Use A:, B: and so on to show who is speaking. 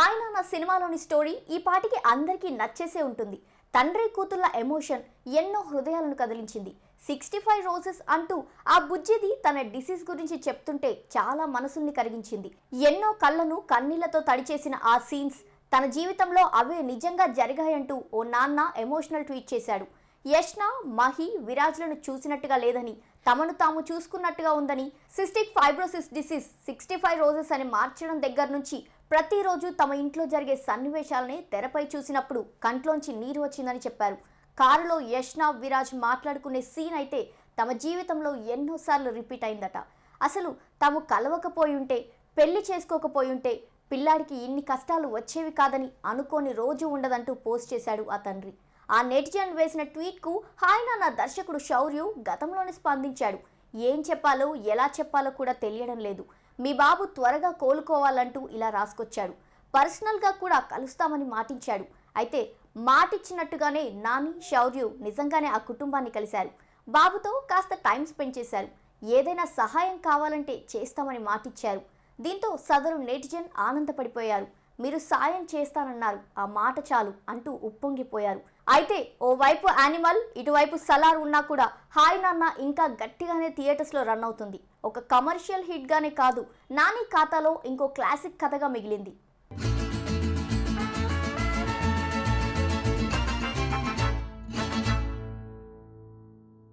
A: Hi నాన్న సినిమాలోని story ఈ పాటికి అందరికీ నచ్చేసే ఉంటుంది. తండ్రి కూతుళ్ళ ఎమోషన్ ఎన్నో హృదయాలను కదిలించింది. సిక్స్టీ ఫైవ్ రోజెస్ అంటూ ఆ బుజ్జిది తన డిసీజ్ గురించి చెప్తుంటే చాలా మనసుల్ని కరిగించింది. ఎన్నో కళ్ళను కన్నీళ్ళతో తడిచేసిన ఆ సీన్స్ తన జీవితంలో అవే నిజంగా జరిగాయంటూ ఓ నాన్న ఎమోషనల్ ట్వీట్ చేశాడు. యష్న మహి విరాజ్లను చూసినట్టుగా లేదని తమను తాము చూసుకున్నట్టుగా ఉందని cystic fibrosis disease sixty five roses అని మార్చడం దగ్గర నుంచి ప్రతిరోజు తమ ఇంట్లో జరిగే సన్నివేశాలని తెరపై చూసినప్పుడు కంట్లోంచి నీరు వచ్చిందని చెప్పారు. కారులో యష్నావ్ విరాజ్ మాట్లాడుకునే సీన్ అయితే తమ జీవితంలో ఎన్నోసార్లు రిపీట్ అయిందట. అసలు తాము కలవకపోయి ఉంటే పెళ్ళి చేసుకోకపోయి ఉంటే పిల్లాడికి ఇన్ని కష్టాలు వచ్చేవి కాదని అనుకోని రోజు ఉండదంటూ పోస్ట్ చేశాడు ఆ తండ్రి. ఆ నెటిజన్ వేసిన ట్వీట్కు హాయ్ నాన్న దర్శకుడు శౌర్యు గతంలోనే స్పందించాడు. ఏం చెప్పాలో ఎలా చెప్పాలో కూడా తెలియడం లేదు. మీ బాబు త్వరగా కోలుకోవాలంటూ ఇలా రాసుకొచ్చాడు. పర్సనల్గా కూడా కలుస్తామని మాటించాడు. అయితే మాటిచ్చినట్టుగానే నాని శౌర్యు నిజంగానే ఆ కుటుంబాన్ని కలిశారు. బాబుతో కాస్త టైం స్పెండ్ చేశారు. ఏదైనా సహాయం కావాలంటే చేస్తామని మాటిచ్చారు. దీంతో సదరు నెటిజన్ ఆనందపడిపోయారు. మీరు సాయం చేస్తానన్నారు. ఆ మాట చాలు అంటూ ఉప్పొంగిపోయారు. అయితే ఓవైపు యానిమల్ ఇటువైపు సలార్ ఉన్నా కూడా హాయ్ నాన్న ఇంకా గట్టిగానే థియేటర్స్లో రన్ అవుతుంది. ఒక కమర్షియల్ హిట్గానే కాదు నాని ఖాతాలో ఇంకో క్లాసిక్ కథగా మిగిలింది.